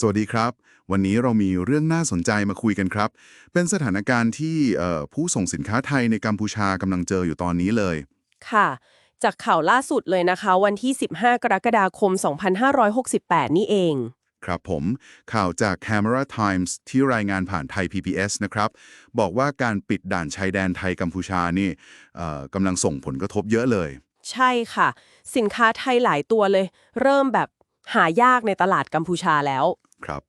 สวัสดีครับ วันนี้เรามีเรื่องน่าสนใจมาคุยกันครับ เป็นสถานการณ์ที่เอ่อผู้ส่งสินค้าไทยในกัมพูชากำลังเจออยู่ตอนนี้เลย ค่ะ จากข่าวล่าสุดเลยนะคะ วันที่ 15 กรกฎาคม 2568 นี่เอง ครับผม ข่าวจาก Camera Times ที่รายงานผ่านไทย PBS นะครับ บอกว่าการปิดด่านชายแดนไทยกัมพูชานี่เอ่อกำลังส่งผลกระทบเยอะเลย ใช่ค่ะ สินค้าไทยหลายตัวเลย เริ่มแบบหายากในตลาดกัมพูชาแล้ว ครับ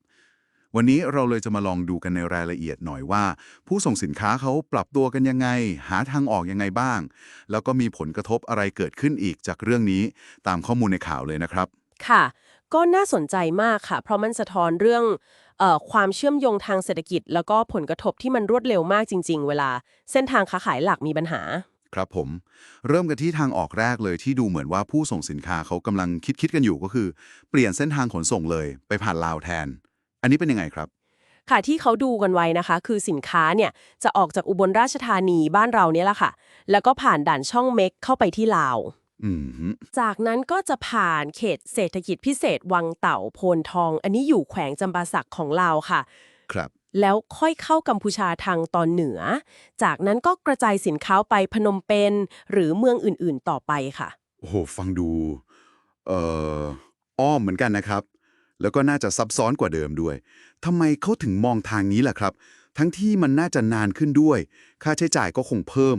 วันนี้เราเลยจะมาลองดูกันในรายละเอียดหน่อยว่า ผู้ส่งสินค้าเขาปรับตัวกันยังไง หาทางออกยังไงบ้าง แล้วก็มีผลกระทบอะไรเกิดขึ้นอีกจากเรื่องนี้ตามข้อมูลในข่าวเลยนะครับ ค่ะ ก็น่าสนใจมากค่ะ เพราะมันสะท้อนเรื่องออความเชื่อมโยงทางเศรษฐกิจ แล้วก็ผลกระทบที่มันรวดเร็วมากจริง ๆ เวลา เส้นทางค้าขายหลักมีปัญหา ครับผม เริ่มกันที่ทางออกแรกเลยที่ดูเหมือนว่าผู้ส่งสินค้าเขากำลังคิดคิดกันอยู่ก็คือ เปลี่ยนเส้นทางขนส่งเลยไปผ่านลาวแทน อันนี้เป็นยังไงครับ ค่ะที่เขาดูกันไว้นะคะ คือสินค้าเนี่ยจะออกจากอุบลราชธานีบ้านเราเนี่ยแหละค่ะ แล้วก็ผ่านด่านช่องเม็กเข้าไปที่ลาวอืมฮึจากนั้นก็จะผ่านเขตเศรษฐกิจพิเศษวังเต่าโพนทอง อันนี้อยู่แขวงจำปาสักของลาวค่ะ ครับ แล้วค่อยเข้ากัมพูชาทางตอนเหนือ จากนั้นก็กระจายสินค้าไปพนมเปญหรือเมืองอื่นๆต่อไปค่ะ โอ้โห ฟังดูเอ่ออ้อมเหมือนกันนะครับ แล้วก็น่าจะซับซ้อนกว่าเดิมด้วยทำไมเขาถึงมองทางนี้ล่ะครับ ทั้งที่มันน่าจะนานขึ้นด้วย ค่าใช้จ่ายก็คงเพิ่ม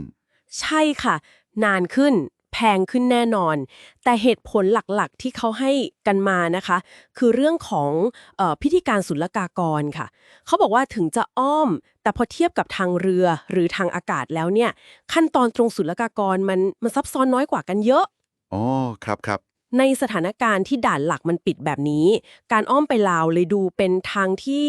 ใช่ค่ะ นานขึ้น แพงขึ้นแน่นอน แต่เหตุผลหลักๆ ที่เขาให้กันมานะคะ คือเรื่องของเออพิธีการศุลกากรค่ะ เขาบอกว่าถึงจะอ้อม แต่พอเทียบกับทางเรือหรือทางอากาศแล้วเนี่ย ขั้นตอนตรงศุลกากรมันมันซับซ้อนน้อยกว่ากันเยอะอ๋อครับครับในสถานการณ์ที่ด่านหลักมันปิดแบบนี้ การอ้อมไปลาวเลยดูเป็นทางที่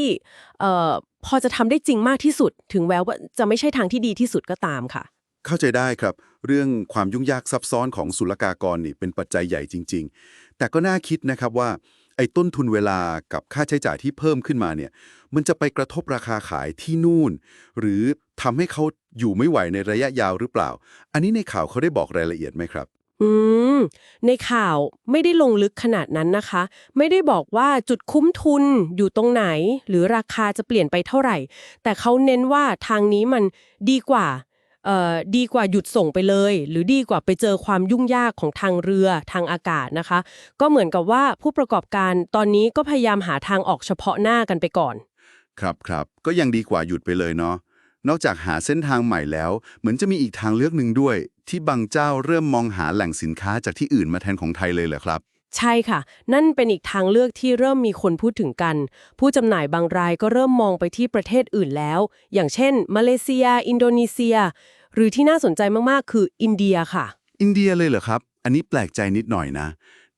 เอ่อพอจะทำได้จริงมากที่สุด ถึงแม้ว่าจะไม่ใช่ทางที่ดีที่สุดก็ตามค่ะ เข้าใจได้ครับ เรื่องความยุ่งยากซับซ้อนของศุลกากรนี่เป็นปัจจัยใหญ่จริง ๆ แต่ก็น่าคิดนะครับว่าไอ้ต้นทุนเวลากับค่าใช้จ่ายที่เพิ่มขึ้นมาเนี่ย มันจะไปกระทบราคาขายที่นู่น หรือทำให้เขาอยู่ไม่ไหวในระยะยาวหรือเปล่า อันนี้ในข่าวเขาได้บอกรายละเอียดไหมครับ อืม ในข่าวไม่ได้ลงลึกขนาดนั้นนะคะ ไม่ได้บอกว่าจุดคุ้มทุนอยู่ตรงไหน หรือราคาจะเปลี่ยนไปเท่าไหร่ แต่เขาเน้นว่าทางนี้มันดีกว่า ดีกว่าหยุดส่งไปเลย หรือดีกว่าไปเจอความยุ่งยากของทางเรือทางอากาศนะคะ ก็เหมือนกับว่าผู้ประกอบการตอนนี้ก็พยายามหาทางออกเฉพาะหน้ากันไปก่อน ครับครับก็ยังดีกว่าหยุดไปเลยเนาะนอกจากหาเส้นทางใหม่แล้ว เหมือนจะมีอีกทางเลือกหนึ่งด้วย ที่บางเจ้าเริ่มมองหาแหล่งสินค้าจากที่อื่นมาแทนของไทยเลยเหรอครับ ใช่ค่ะ นั่นเป็นอีกทางเลือกที่เริ่มมีคนพูดถึงกัน ผู้จำหน่ายบางรายก็เริ่มมองไปที่ประเทศอื่นแล้ว อย่างเช่น มาเลเซีย อินโดนีเซีย หรือที่น่าสนใจมาก ๆ คืออินเดียค่ะ อินเดียเลยเหรอครับ อันนี้แปลกใจนิดหน่อยนะ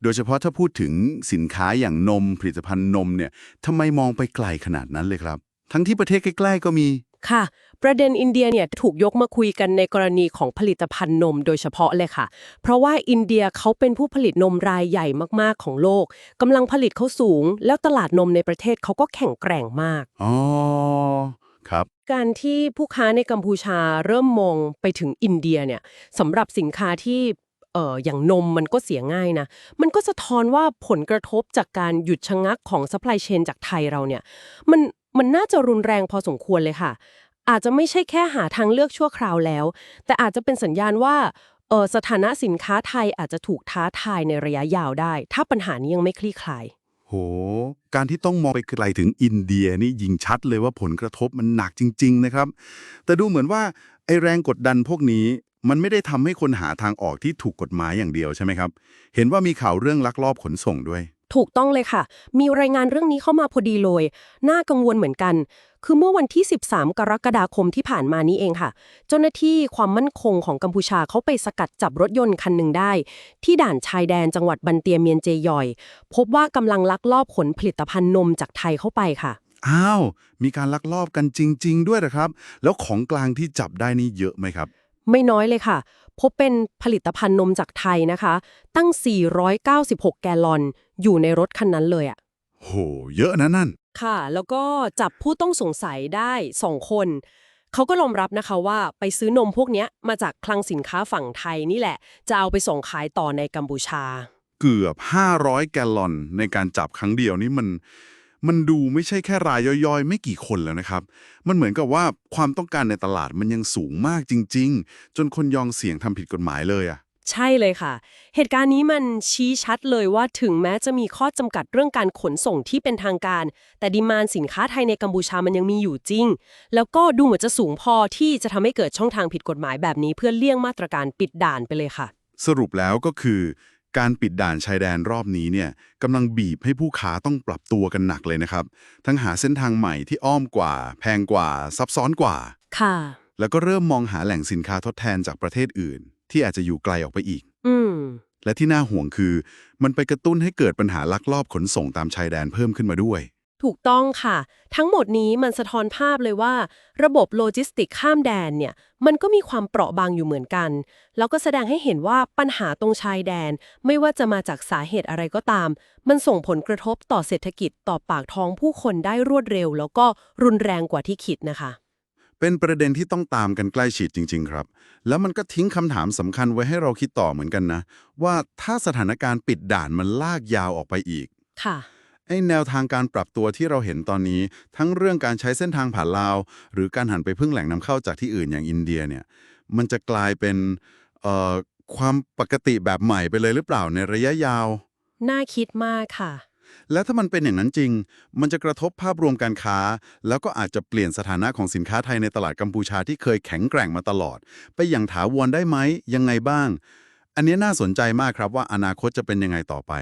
โดยเฉพาะถ้าพูดถึงสินค้าอย่างนม ผลิตภัณฑ์นมเนี่ยทำไมมองไปไกลขนาดนั้นเลยครับ ทั้งที่ประเทศใกล้ ๆ ก็มีค่ะ ประเด็นอินเดียเนี่ยถูกยกมาคุยกันในกรณีของผลิตภัณฑ์นมโดยเฉพาะเลยค่ะ เพราะว่าอินเดียเขาเป็นผู้ผลิตนมรายใหญ่มากๆของโลกกำลังผลิตเขาสูง แล้วตลาดนมในประเทศเขาก็แข็งแกร่งมาก อ๋อ ครับ การที่ผู้ค้าในกัมพูชาเริ่มมองไปถึงอินเดียเนี่ยสำหรับสินค้าที่เอ่ออย่างนมมันก็เสียง่ายนะ มันก็สะท้อนว่าผลกระทบจากการหยุดชะงักของ supply chain จากไทยเราเนี่ย มันมันน่าจะรุนแรงพอสมควรเลยค่ะ อาจจะไม่ใช่แค่หาทางเลือกชั่วคราวแล้ว แต่อาจจะเป็นสัญญาณว่าเออสถานะสินค้าไทยอาจจะถูกท้าทายในระยะยาวได้ ถ้าปัญหานี้ยังไม่คลี่คลาย โห การที่ต้องมองไปไกลถึงอินเดียนี่ยิงชัดเลยว่าผลกระทบมันหนักจริง ๆ นะครับ แต่ดูเหมือนว่าไอแรงกดดันพวกนี้มันไม่ได้ทำให้คนหาทางออกที่ถูกกฎหมายอย่างเดียวใช่ไหมครับ เห็นว่ามีข่าวเรื่องลักลอบขนส่งด้วย ถูกต้องเลยค่ะ มีรายงานเรื่องนี้เข้ามาพอดีเลย น่ากังวลเหมือนกัน คือเมื่อวันที่ 13 กรกฎาคมที่ผ่านมานี้เองค่ะ เจ้าหน้าที่ความมั่นคงของกัมพูชาเขาไปสกัดจับรถยนต์คันหนึ่งได้ ที่ด่านชายแดนจังหวัดบันเตียเมียนเจยอย พบว่ากำลังลักลอบขนผลิตภัณฑ์นมจากไทยเข้าไปค่ะ อ้าว มีการลักลอบกันจริง ๆ ด้วยเหรอครับ แล้วของกลางที่จับได้นี่เยอะไหมครับ ไม่น้อยเลยค่ะ พบเป็นผลิตภัณฑ์นมจากไทยนะคะ ตั้ง 496 แกลลอน อยู่ในรถคันนั้นเลยอะโห เยอะนะนั่น ค่ะ แล้วก็จับผู้ต้องสงสัยได้ 2 คน เขาก็ยอมรับนะคะว่าไปซื้อนมพวกเนี้ยมาจากคลังสินค้าฝั่งไทยนี่แหละ จะเอาไปส่งขายต่อในกัมพูชา เกือบ 500 แกลลอนในการจับครั้งเดียวนี่มัน มันดูไม่ใช่แค่รายย่อยๆ ไม่กี่คนแล้วนะครับ มันเหมือนกับว่าความต้องการในตลาดมันยังสูงมากจริง ๆ จนคนยองเสี่ยงทำผิดกฎหมายเลยอะใช่เลยค่ะ เหตุการณ์นี้มันชี้ชัดเลยว่าถึงแม้จะมีข้อจำกัดเรื่องการขนส่งที่เป็นทางการ แต่ดีมานสินค้าไทยในกัมพูชามันยังมีอยู่จริง แล้วก็ดูเหมือนจะสูงพอที่จะทำให้เกิดช่องทางผิดกฎหมายแบบนี้เพื่อเลี่ยงมาตรการปิดด่านไปเลยค่ะ สรุปแล้วก็คือ การปิดด่านชายแดนรอบนี้เนี่ยกำลังบีบให้ผู้ค้าต้องปรับตัวกันหนักเลยนะครับ ทั้งหาเส้นทางใหม่ที่อ้อมกว่า แพงกว่า ซับซ้อนกว่า ค่ะ แล้วก็เริ่มมองหาแหล่งสินค้าทดแทนจากประเทศอื่น ที่อาจจะอยู่ไกลออกไปอีก อืม และที่น่าห่วงคือ มันไปกระตุ้นให้เกิดปัญหาลักลอบขนส่งตามชายแดนเพิ่มขึ้นมาด้วย ถูกต้องค่ะ ทั้งหมดนี้มันสะท้อนภาพเลยว่า ระบบโลจิสติกข้ามแดนเนี่ย มันก็มีความเปราะบางอยู่เหมือนกัน แล้วก็แสดงให้เห็นว่าปัญหาตรงชายแดน ไม่ว่าจะมาจากสาเหตุอะไรก็ตาม มันส่งผลกระทบต่อเศรษฐกิจต่อปากท้องผู้คนได้รวดเร็ว แล้วก็รุนแรงกว่าที่คิดนะคะ เป็นประเด็นที่ต้องตามกันใกล้ชิดจริง ๆ ครับ แล้วมันก็ทิ้งคำถามสำคัญไว้ให้เราคิดต่อเหมือนกันนะ ว่าถ้าสถานการณ์ปิดด่านมันลากยาวออกไปอีกค่ะ ไอ้แนวทางการปรับตัวที่เราเห็นตอนนี้ ทั้งเรื่องการใช้เส้นทางผ่านลาว หรือการหันไปพึ่งแหล่งนำเข้าจากที่อื่นอย่างอินเดียเนี่ยมันจะกลายเป็นเอ่อความปกติแบบใหม่ไปเลยหรือเปล่าในระยะยาว น่าคิดมากค่ะ แล้วถ้ามันเป็นอย่างนั้นจริง มันจะกระทบภาพรวมการค้า แล้วก็อาจจะเปลี่ยนสถานะของสินค้าไทยในตลาดกัมพูชาที่เคยแข็งแกร่งมาตลอด ไปอย่างถาวรได้ไหมยังไงบ้าง อันนี้น่าสนใจมากครับว่าอนาคตจะเป็นยังไงต่อไป